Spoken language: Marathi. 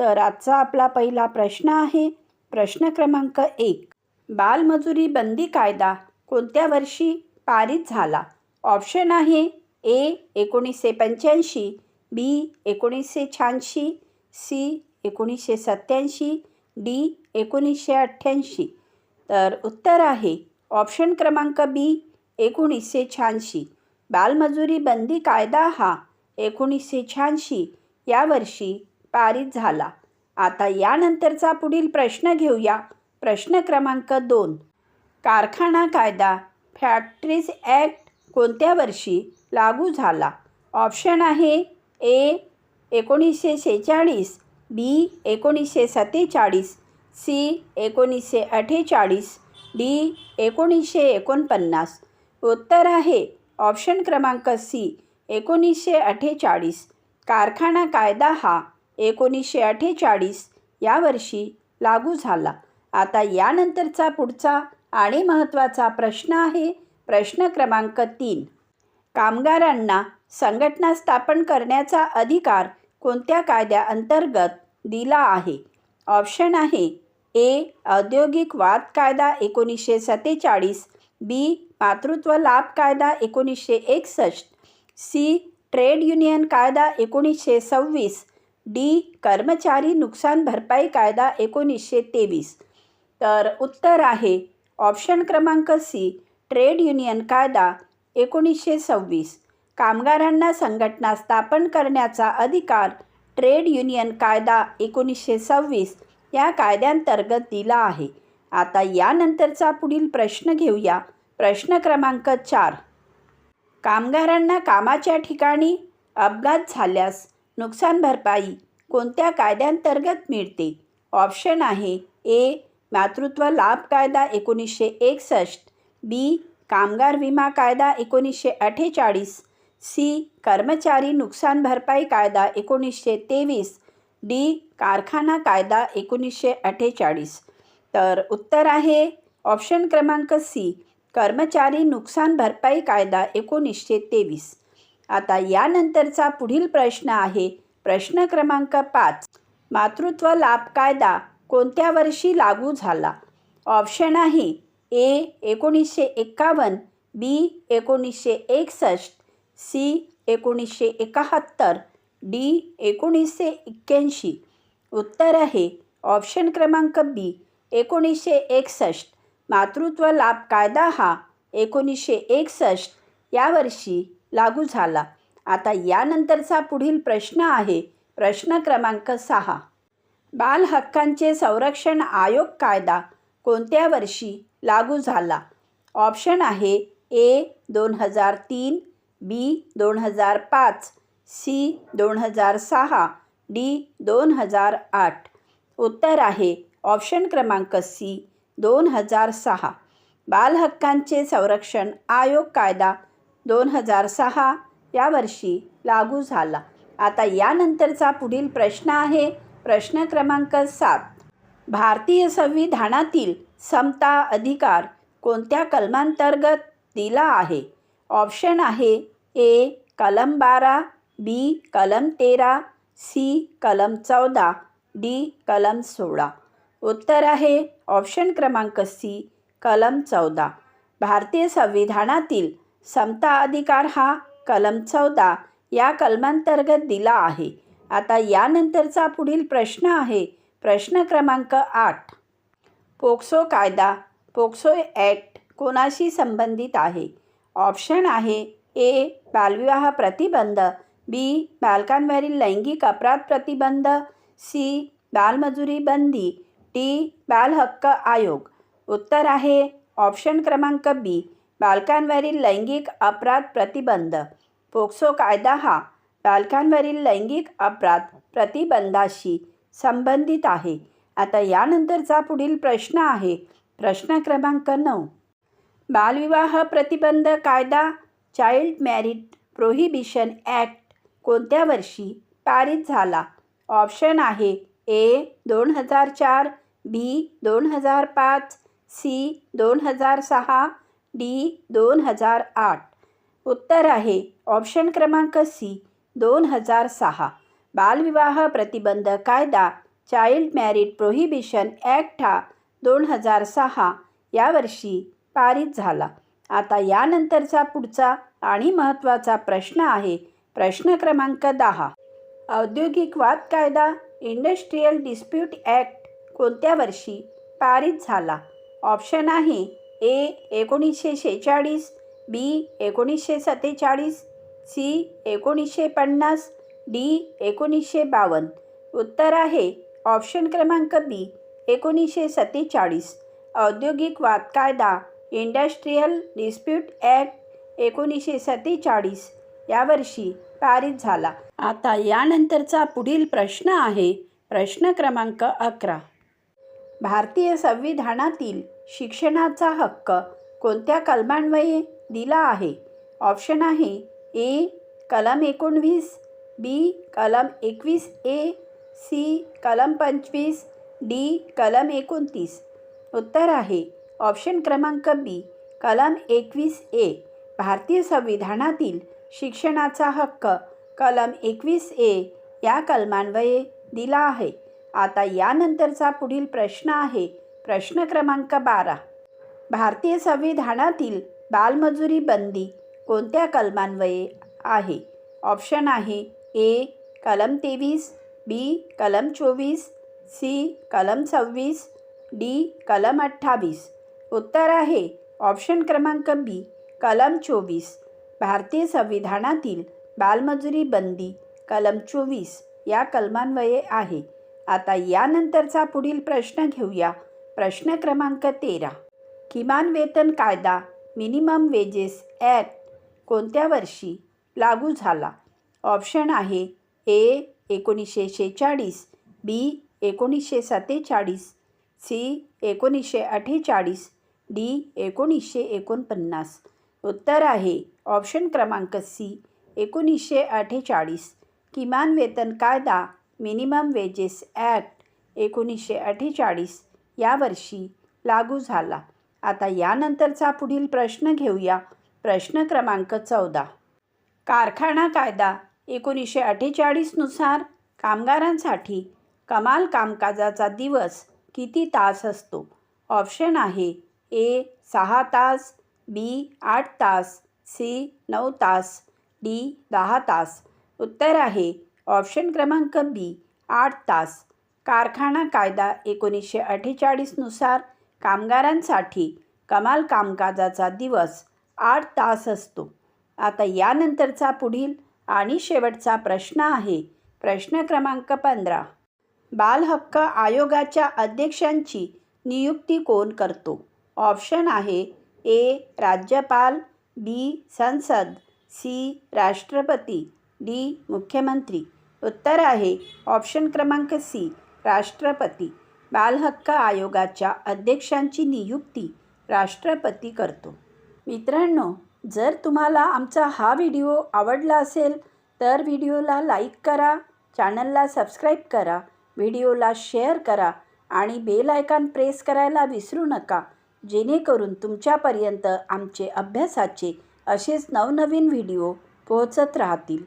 तर आजचा आपला पहिला प्रश्न आहे प्रश्न क्रमांक एक. बालमजुरी बंदी कायदा कोणत्या वर्षी पारित झाला? ऑप्शन आहे ए एकोणीसशे पंच्याऐंशी बी एकोणीसशे शहाऐंशी सी एकोणीसशे सत्त्याऐंशी डी एकोणीसशे अठ्ठ्याऐंशी. तर उत्तर आहे ऑप्शन क्रमांक बी एकोणीसशे शहाऐंशी. बालमजुरी बंदी कायदा हा एकोणीसशे शहाऐंशी या वर्षी पारित झाला. आता यानंतरचा पुढील प्रश्न घेऊया. प्रश्न क्रमांक दोन. कारखाना कायदा फॅक्टरीज ॲक्ट कोणत्या वर्षी लागू झाला? ऑप्शन आहे ए एकोणीसशे शेहेचाळीस बी एकोणीसशे सत्तेचाळीस सी एकोणीसशे अठ्ठेचाळीस डी एकोणीसशे एकोणपन्नास. उत्तर आहे ऑप्शन क्रमांक सी एकोणीसशे अठ्ठेचाळीस. कारखाना कायदा हा एकोणीसशे अठ्ठेचाळीस या वर्षी लागू झाला. आता यानंतरचा पुढचा आणि महत्त्वाचा प्रश्न आहे प्रश्न क्रमांक तीन. कामगारांना संघटना स्थापन करण्याचा अधिकार कोणत्या कायद्याअंतर्गत दिला आहे? ऑप्शन आहे ए. औद्योगिक वाद कायदा एकोणीसशे सत्तेचाळीस बी. मातृत्व लाभ कायदा एकोणीसशे एकसष्ट सी. ट्रेड युनियन कायदा एकोणीसशे सव्वीस डी कर्मचारी नुकसान भरपाई कायदा एकोणीसशे तेवीस. तर उत्तर आहे ऑप्शन क्रमांक सी ट्रेड युनियन कायदा एकोणीसशे सव्वीस. कामगारांना संघटना स्थापन करण्याचा अधिकार ट्रेड युनियन कायदा एकोणीसशे सव्वीस या कायद्यांतर्गत दिला आहे. आता यानंतरचा पुढील प्रश्न घेऊया. प्रश्न क्रमांक चार. कामगारांना कामाच्या ठिकाणी अपघात झाल्यास नुकसान भरपाई कोणत्या कायद्यांतर्गत मिळते? ऑप्शन आहे ए मातृत्व लाभ कायदा एकोणीसशे एकसष्ट बी कामगार विमा कायदा एकोणीसशे अठ्ठेचाळीस सी कर्मचारी नुकसान भरपाई कायदा एकोणीसशे तेवीस डी कारखाना कायदा एकोणीसशे अठ्ठेचाळीस. तर उत्तर आहे ऑप्शन क्रमांक सी कर्मचारी नुकसान भरपाई कायदा एकोणीसशे तेवीस. आता यानंतरचा पुढील प्रश्न आहे. प्रश्न क्रमांक पाच. मातृत्व लाभ कायदा कोणत्या वर्षी लागू झाला? ऑप्शन आहे. ए एकोणीसशे एक्कावन्न बी एकोणीसशे एकसष्ट सी एकोणीसशे एकाहत्तर डी एकोणीसशे एक्क्याऐंशी. उत्तर आहे. ऑप्शन क्रमांक बी एकोणीसशे एकसष्ट. मातृत्व लाभ कायदा हा एकोणीसशे एकसष्ट या वर्षी लागू झाला. आता यानंतरचा पुढील प्रश्न आहे प्रश्न क्रमांक सहा. बाल हक्कांचे संरक्षण आयोग कायदा कोणत्या वर्षी लागू झाला? ऑप्शन आहे ए दोन हजार तीन बी दोन हजार पाच सी दोन हजार सहा डी दोन हजार आठ. उत्तर आहे ऑप्शन क्रमांक सी दोन हजार सहा. बालहक्कांचे संरक्षण आयोग कायदा दोन हजार सहा या वर्षी लागू झाला. आता यानंतरचा पुढील प्रश्न आहे. प्रश्न क्रमांक सात. भारतीय संविधानातील समता अधिकार कोणत्या कलमांतर्गत दिला आहे? ऑप्शन आहे ए कलम बारा बी कलम तेरा सी कलम चौदा डी कलम सोळा. उत्तर आहे ऑप्शन क्रमांक सी कलम चौदा. भारतीय संविधानातील समता अधिकार हा कलम चौदा या कलमांतर्गत दिला आहे. आता यानंतरचा पुढील प्रश्न आहे. प्रश्न क्रमांक आठ. पोक्सो कायदा. पोक्सो ॲक्ट कोणाशी संबंधित आहे? ऑप्शन आहे ए. बालविवाह प्रतिबंध बी. बालकांवरील लैंगिक अपराध प्रतिबंध सी. बालमजुरी बंदी डी. बालहक्क आयोग. उत्तर आहे ऑप्शन क्रमांक बी. बालकांवरील लैंगिक अपराध प्रतिबंध. पोक्सो कायदा हा बालकांवरील लैंगिक अपराध प्रतिबंधाशी संबंधित आहे. आता यानंतरचा पुढील प्रश्न आहे. प्रश्न क्रमांक नऊ. बालविवाह प्रतिबंध कायदा चाइल्ड मॅरिट प्रोहिबिशन ॲक्ट कोणत्या वर्षी पारित झाला? ऑप्शन आहे ए दोन हजार चार बी दोन हजार पाच सी दोन हजार सहा डी दोन हजार आठ. उत्तर आहे ऑप्शन क्रमांक सी दोन हजार सहा. बालविवाह प्रतिबंध कायदा चाइल्ड मॅरिड प्रोहिबिशन ॲक्ट हा दोन हजार सहा या वर्षी पारित झाला. आता यानंतरचा पुढचा आणि महत्त्वाचा प्रश्न आहे प्रश्न क्रमांक दहा. औद्योगिक वाद कायदा इंडस्ट्रीयल डिस्प्यूट ॲक्ट कोणत्या वर्षी पारित झाला? ऑप्शन आहे ए एकोणीसशे शेहेचाळीस बी एकोणीसशे सत्तेचाळीस सी एकोणीसशे पन्नास डी एकोणीसशे बावन्न. उत्तर आहे ऑप्शन क्रमांक बी एकोणीसशे सत्तेचाळीस. औद्योगिक वाद कायदा इंडस्ट्रीयल डिस्प्यूट ॲक्ट एकोणीसशे सत्तेचाळीस. यावर्षी पारित झाला. आता यानंतरचा पुढील प्रश्न आहे प्रश्न क्रमांक अकरा. भारतीय संविधानातील शिक्षणाचा हक्क कोणत्या कलमांवये दिला आहे? ऑप्शन आहे ए कलम एकोणवीस बी कलम एकवीस ए सी कलम पंचवीस डी कलम एकोणतीस. उत्तर आहे. ऑप्शन क्रमांक बी कलम एकवीस ए. भारतीय संविधानातील शिक्षणाचा हक्क कलम एकवीस ए या कलमान्वये दिला आहे. आता यानंतरचा पुढील प्रश्न आहे. प्रश्न क्रमांक बारा. भारतीय संविधानातील बालमजुरी बंदी कोणत्या कलमान्वये आहे? ऑप्शन आहे ए कलम तेवीस बी कलम चोवीस सी कलम सव्वीस डी कलम अठ्ठावीस. उत्तर आहे ऑप्शन क्रमांक बी कलम चोवीस. भारतीय संविधानातील बालमजुरी बंदी कलम चोवीस या कलमान्वये आहे. आता यानंतरचा पुढील प्रश्न घेऊया. प्रश्न क्रमांक तेरा. किमान वेतन कायदा मिनिमम वेजेस ॲक्ट कोणत्या वर्षी लागू झाला? ऑप्शन आहे ए एकोणीसशे शेहेचाळीस बी एकोणीसशे सत्तेचाळीस सी एकोणीसशे अठ्ठेचाळीस डी एकोणीसशे एकोणपन्नास. उत्तर आहे ऑप्शन क्रमांक सी एकोणीसशे अठ्ठेचाळीस. किमान वेतन कायदा मिनिमम वेजेस ॲक्ट एकोणीसशे अठ्ठेचाळीस यावर्षी लागू झाला. आता यानंतरचा पुढील प्रश्न घेऊया. प्रश्न क्रमांक चौदा. कारखाना कायदा एकोणीसशे अठ्ठेचाळीसनुसार कामगारांसाठी कमाल कामकाजाचा दिवस किती तास असतो? ऑप्शन आहे ए सहा तास बी आठ तास सी नऊ तास डी दहा तास. उत्तर आहे ऑप्शन क्रमांक बी आठ तास. कारखाना कायदा एकोणीसशे अठ्ठेचाळीसनुसार कामगारांसाठी कमाल कामकाजाचा दिवस आठ तास असतो. आता यानंतरचा पुढील आणि शेवटचा प्रश्न आहे. प्रश्न क्रमांक पंधरा. बालहक्क आयोगाच्या अध्यक्षांची नियुक्ती कोण करतो? ऑप्शन आहे ए. राज्यपाल बी. संसद सी. राष्ट्रपती डी. मुख्यमंत्री. उत्तर आहे ऑप्शन क्रमांक सी. राष्ट्रपती बालहक्क आयोगाच्या अध्यक्षांची नियुक्ती राष्ट्रपती करतो. मित्रांनो जर तुम्हाला आमचा हा व्हिडिओ आवडला असेल तर व्हिडिओला लाईक करा चॅनलला सबस्क्राईब करा व्हिडिओला शेअर करा आणि बेल आयकॉन प्रेस करायला विसरू नका जेणेकरून तुमच्यापर्यंत आमचे अभ्यासाचे असेच नवनवीन व्हिडिओ पोहोचत राहतील.